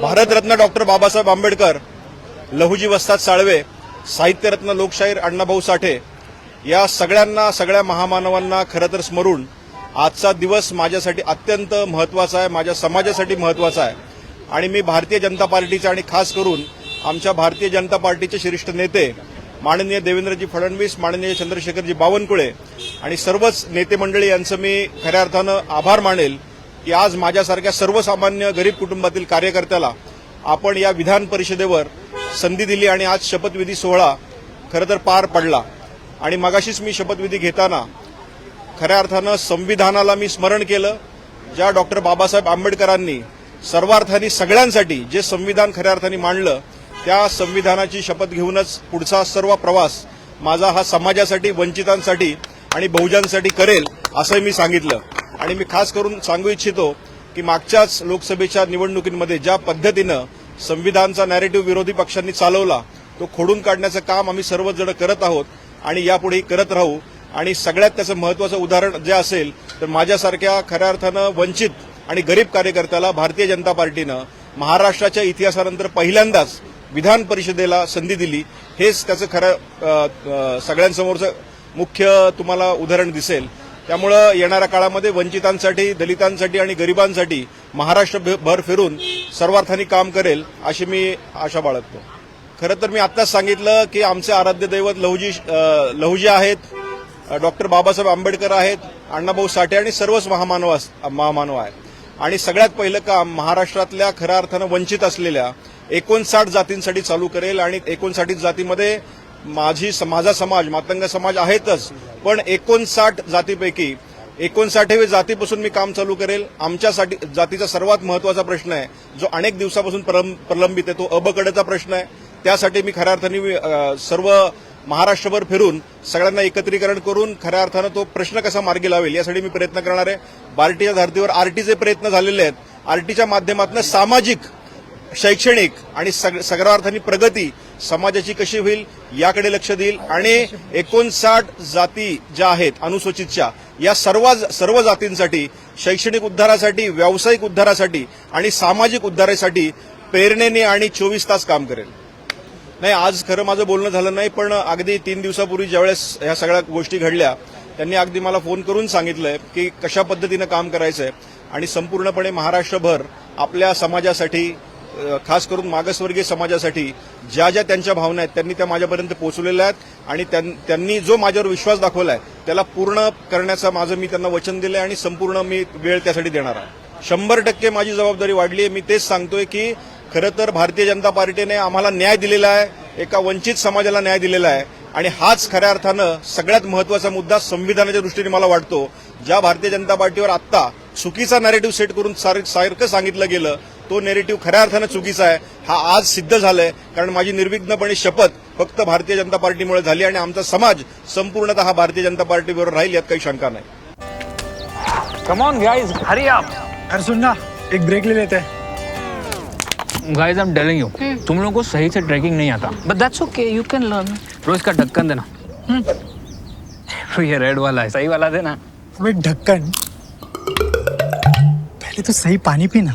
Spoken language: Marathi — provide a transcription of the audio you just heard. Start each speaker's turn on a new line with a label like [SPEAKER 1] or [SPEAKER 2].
[SPEAKER 1] भारतरत्न डॉक्टर बाबासाहेब आंबेडकर लहुजी वस्ताद साळवे साहित्यरत्न लोकशाहीर अण्णाभाऊ साठे या सगळ्यांना सगळ्या महामानवांना खरं तर स्मरून आजचा दिवस माझ्यासाठी अत्यंत महत्त्वाचा आहे माझ्या समाजासाठी महत्त्वाचा आहे. आणि मी भारतीय जनता पार्टीचा आणि खास करून आमच्या भारतीय जनता पार्टीचे शिरिष्ठ नेते माननीय देवेंद्रजी फडणवीस माननीय चंद्रशेखरजी बावनकुळे आणि सर्वच नेते मंडळी यांचं मी खऱ्या अर्थानं आभार मानेल. की आज माझ्यासारख्या सर्वसामान्य गरीब कुटुंबातील कार्यकर्त्याला आपण या विधान परिषदेवर संधी दिली आणि आज शपथविधी सोहळा खरं तर पार पडला. आणि मगाशीच मी शपथविधी घेताना खऱ्या अर्थानं संविधानाला मी स्मरण केलं ज्या डॉक्टर बाबासाहेब आंबेडकरांनी सर्वार्थाने सगळ्यांसाठी जे संविधान खऱ्या अर्थाने मांडलं त्या संविधानाची शपथ घेऊनच पुढचा सर्व प्रवास माझा हा समाजासाठी वंचितांसाठी आणि बहुजनांसाठी करेल असंही मी सांगितलं. आणि मी खास करून सांगू इच्छितो की मागच्याच लोकसभेच्या निवडणुकीमध्ये ज्या पद्धतीनं संविधानचा नॅरेटिव्ह विरोधी पक्षांनी चालवला तो खोडून काढण्याचं काम आम्ही सर्वजण करत आहोत आणि यापुढेही करत राहू. आणि सगळ्यात त्याचं महत्वाचं उदाहरण जे असेल तर माझ्यासारख्या खऱ्या अर्थानं वंचित आणि गरीब कार्यकर्त्याला भारतीय जनता पार्टीनं महाराष्ट्राच्या इतिहासानंतर पहिल्यांदाच विधान परिषदेला संधी दिली. हेच त्याचं खरं सगळ्यांसमोरचं मुख्य तुम्हाला उदाहरण दिसेल. त्यामुळं येणाऱ्या काळामध्ये वंचितांसाठी दलितांसाठी आणि गरिबांसाठी महाराष्ट्र भर फिरून सर्वार्थाने काम करेल अशी मी आशा बाळगतो. खरं तर मी आत्ताच सांगितलं की आमचे आराध्य दैवत लहुजी लहुजी आहेत डॉक्टर बाबासाहेब आंबेडकर आहेत अण्णाभाऊ साठे आणि सर्वच महामानव अस- महामानव आहेत. आणि सगळ्यात पहिलं काम महाराष्ट्रातल्या खऱ्या अर्थानं वंचित असलेल्या एकोणसाठ जातींसाठी चालू करेल आणि एकोणसाठ जातीमध्ये माझी माझा समाज मातंग समाज आहेतच. पण एकोणसाठ जातीपैकी एकोणसाठवी जातीपासून मी काम चालू करेल. आमच्यासाठी जातीचा सर्वात महत्त्वाचा प्रश्न आहे जो अनेक दिवसापासून प्रलंबित आहे तो अबकडेचा प्रश्न आहे. त्यासाठी मी खऱ्या अर्थाने सर्व महाराष्ट्रभर फिरून सगळ्यांना एकत्रीकरण करून खऱ्या अर्थानं तो प्रश्न कसा मार्गी लावेल यासाठी मी प्रयत्न करणार आहे. बार्टीच्या धर्तीवर आरटीचे प्रयत्न झालेले आहेत. आरटीच्या माध्यमातून सामाजिक शैक्षणिक आणि सग- सगळ्या अर्थाने प्रगती समाजाची कशी होईल याकडे लक्ष देईल आणि एकोणसाठ जाती ज्या आहेत अनुसूचितच्या या सर्व सर्व जातींसाठी शैक्षणिक उद्धारासाठी व्यावसायिक उद्धारासाठी आणि सामाजिक उद्धारासाठी प्रेरणेने आणि चोवीस तास काम करेल. नाही आज खरं माझं बोलणं झालं नाही पण अगदी तीन दिवसापूर्वी ज्यावेळेस ह्या सगळ्या गोष्टी घडल्या त्यांनी अगदी मला फोन करून सांगितलंय की कशा पद्धतीनं काम करायचंय आणि संपूर्णपणे महाराष्ट्रभर आपल्या समाजासाठी खास करून मागासवर्गीय समाजासाठी ज्या ज्या त्यांच्या भावना आहेत त्यांनी त्या माझ्यापर्यंत पोहोचलेल्या आहेत आणि त्यां- त्यांनी जो माझ्यावर विश्वास दाखवलाय त्याला पूर्ण करण्याचं माझं मी त्यांना वचन दिलं आहे आणि संपूर्ण मी वेळ त्यासाठी देणार आहे. शंभर टक्के माझी जबाबदारी वाढली आहे. मी तेच सांगतोय की खरं तर भारतीय जनता पार्टीने आम्हाला न्याय दिलेला आहे एका वंचित समाजाला न्याय दिलेला आहे आणि हाच खऱ्या अर्थानं सगळ्यात महत्त्वाचा मुद्दा संविधानाच्या दृष्टीने मला वाटतो. ज्या भारतीय जनता पार्टीवर आत्ता चुकीचा नॅरेटिव्ह सेट करून सारखं सांगितलं गेलं तो नेरेटिव्ह खऱ्या अर्थानं चुकीचा आहे. हा आज सिद्ध झालाय. कारण माझी निर्विघ्नपणे शपथ फक्त भारतीय जनता पार्टीमुळे झाली आणि आमचा समाज संपूर्णतः हा भारतीय जनता पार्टीबरोबर राहील यात काही शंका नाही.
[SPEAKER 2] Come on guys hurry up
[SPEAKER 3] अरे सुन ना एक ब्रेक ले लेते. हैं
[SPEAKER 2] guys I am telling you तुम लोगों को सही से ट्रैकिंग नहीं आता.
[SPEAKER 4] But that's okay, you can learn.
[SPEAKER 2] रोज का ढक्कन देना. तो ये रेड वाला है. सही वाला देना.
[SPEAKER 3] ढक्कन पहले तो सही पानी पीना.